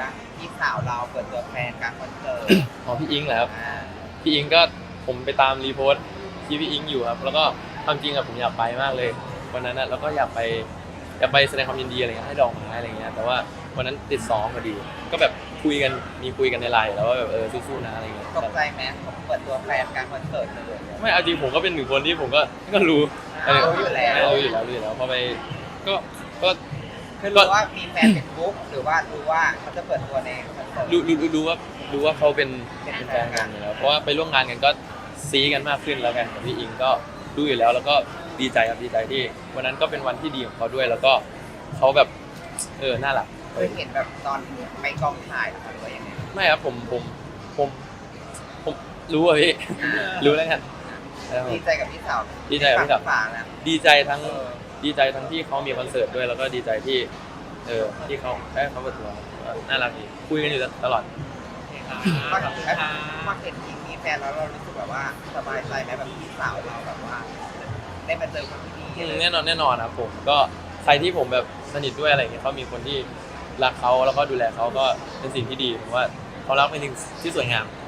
บ้างพี่สาวเราเปิดตัวแฟนกลารคอนเสิร์ตอ๋อพี่อิงแหละครับ อ่าพี่อิงก็ผมไปตามรีโพสต์ที่พี่อิงอยู่ครับ แล้วก็ความจริงอะผมอยากไปมากเลยวันนั้นอะแล้วก็อยากไปอยากไปแสดงความยินดีอะไรเงี้ยให้ดอกไม้อะไรเงี้ยแต่ว่าวันนั้นติดซ้อมพอดี ก็แบบคุยกันมีคุยกันในไลน์แล้วว่าแบบเออสู้ๆนะอะไรเงี้ยตกใจไหมผมเปิดตัวแฟนกลารคอนเสิร์ตเลยไม่เอาจริงผมก็เป็นหนึ่งคนที่ผมก็ก็รู้อ่ารู้อยู่แล้ว รู้อยู่แล้วรู้อยู่แล้วพอไปก็ก็ คือรู้ว่ามีแฟนเป็นบุ๊กหรือว่ารู้ว่าเขาจะเปิดตัวในคอนเสิร์ต รู้รู้รู้รู้ว่ารู้ว่าเขาเป็นเป็นเป็นแฟแฟนนกักันนอยู่แล้วเพราะว่าไปร่วมงานกันก็ซีกันมากขึ้นแล้วกันกับพี่อิงก็รู้อยู่แล้วแล้วก็ดีใจครับดีใจที่วันนั้นก็เป็นวันที่ดีของเขาด้วยแล้วก็เขาแบบเออน่ารักเคยเห็นแบบตอนไปกองถ่ายหรือว่ายังไงไม่ครับผมผมผมผมรู้อะพี่ รู้แล้วกันแล้วผมดีใจกับพี่สาวดีใจกับพี่สาว ฝากนะดีใจทั้งเออ ดีใจทั้งที่เขามีคอนเสิร์ตด้วยแล้วก็ดีใจที่เออที่เขาได้เขาเปิดตัวน่ารักดีคุยกันอยู่ตลอดพอเห็นพอเห็นจริงมีแฟนแล้วเรารู้สึกแบบว่าสบายใจไหมแบบพี่สาวเราแบบว่า ได้มาเจอคนที่ดีอืมแน่นอนแน่นอนครับผมก็ใครที่ผมแบบสนิทด้วยอะไรเงี้ยเขามีคนที่รักเขาแล้วก็ดูแลเขาก็เป็นสิ่งที่ดีผมว่าเขารักเป็นสิ่งที่สวยงามอ